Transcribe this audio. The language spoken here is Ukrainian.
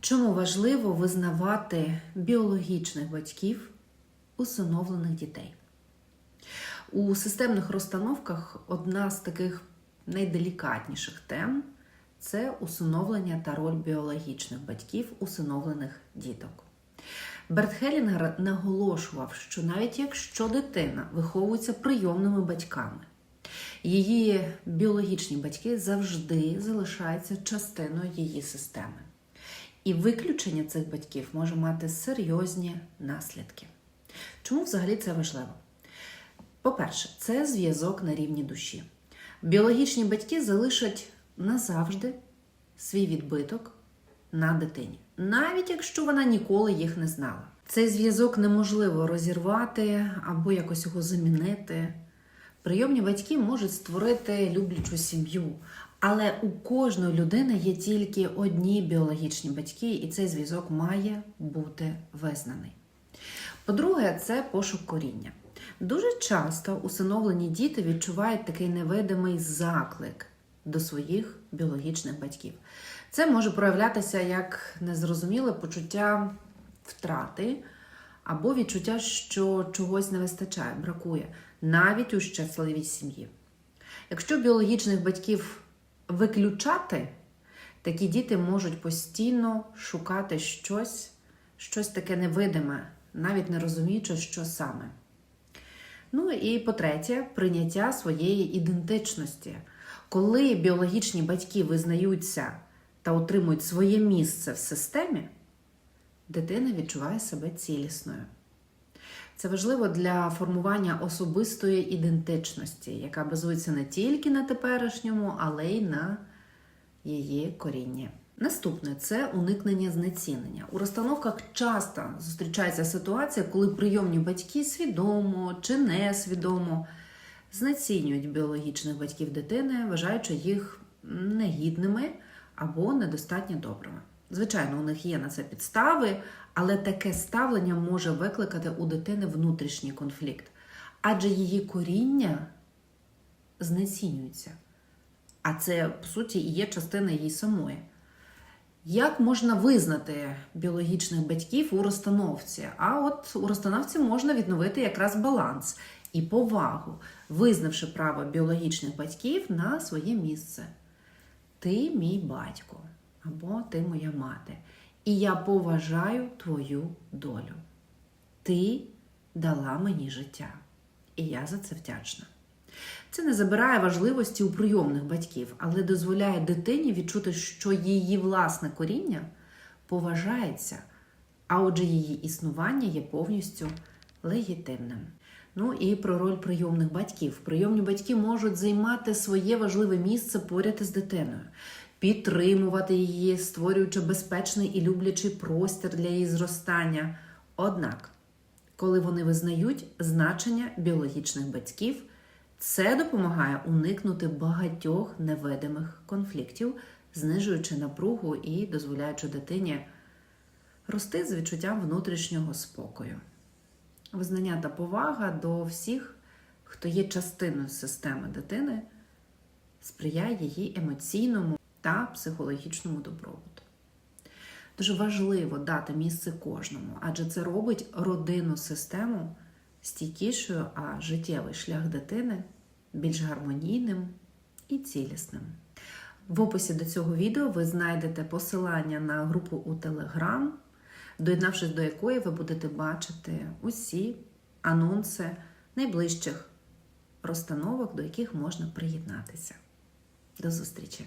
Чому важливо визнавати біологічних батьків усиновлених дітей? У системних розстановках одна з таких найделікатніших тем це усиновлення та роль біологічних батьків усиновлених діток. Берт Хелінгер наголошував, що навіть якщо дитина виховується прийомними батьками, її біологічні батьки завжди залишаються частиною її системи. І виключення цих батьків може мати серйозні наслідки. Чому взагалі це важливо? По-перше, це зв'язок на рівні душі. Біологічні батьки залишать назавжди свій відбиток на дитині, навіть якщо вона ніколи їх не знала. Цей зв'язок неможливо розірвати або якось його замінити. Прийомні батьки можуть створити люблячу сім'ю, але у кожної людини є тільки одні біологічні батьки, і цей зв'язок має бути визнаний. По-друге, це пошук коріння. Дуже часто усиновлені діти відчувають такий невидимий заклик до своїх біологічних батьків. Це може проявлятися як незрозуміле почуття втрати або відчуття, що чогось не вистачає, бракує, навіть у щасливій сім'ї. Якщо біологічних батьків виключати, такі діти можуть постійно шукати щось, щось таке невидиме, навіть не розуміючи, що саме. Ну і по-третє, прийняття своєї ідентичності. Коли біологічні батьки визнаються та отримують своє місце в системі, дитина відчуває себе цілісною. Це важливо для формування особистої ідентичності, яка базується не тільки на теперішньому, але й на її корінні. Наступне це уникнення знецінення. У розстановках часто зустрічається ситуація, коли прийомні батьки свідомо чи несвідомо знецінюють біологічних батьків дитини, вважаючи їх негідними або недостатньо добрими. Звичайно, у них є на це підстави, але таке ставлення може викликати у дитини внутрішній конфлікт, адже її коріння знецінюється. А це, по суті, і є частина її самої. Як можна визнати біологічних батьків у розстановці? А от у розстановці можна відновити якраз баланс і повагу, визнавши право біологічних батьків на своє місце. Ти мій батько або ти моя мати. І я поважаю твою долю. Ти дала мені життя, і я за це вдячна. Це не забирає важливості у прийомних батьків, але дозволяє дитині відчути, що її власне коріння поважається, а отже, її існування є повністю легітимним. Ну і про роль прийомних батьків. Прийомні батьки можуть займати своє важливе місце поряд із дитиною, підтримувати її, створюючи безпечний і люблячий простір для її зростання. Однак, коли вони визнають значення біологічних батьків, це допомагає уникнути багатьох невидимих конфліктів, знижуючи напругу і дозволяючи дитині рости з відчуттям внутрішнього спокою. Визнання та повага до всіх, хто є частиною системи дитини, сприяє її емоційному та психологічному добробуту. Дуже важливо дати місце кожному, адже це робить родинну систему стійкішою, а життєвий шлях дитини більш гармонійним і цілісним. В описі до цього відео ви знайдете посилання на групу у Telegram, доєднавшись до якої ви будете бачити усі анонси найближчих розстановок, до яких можна приєднатися. До зустрічі!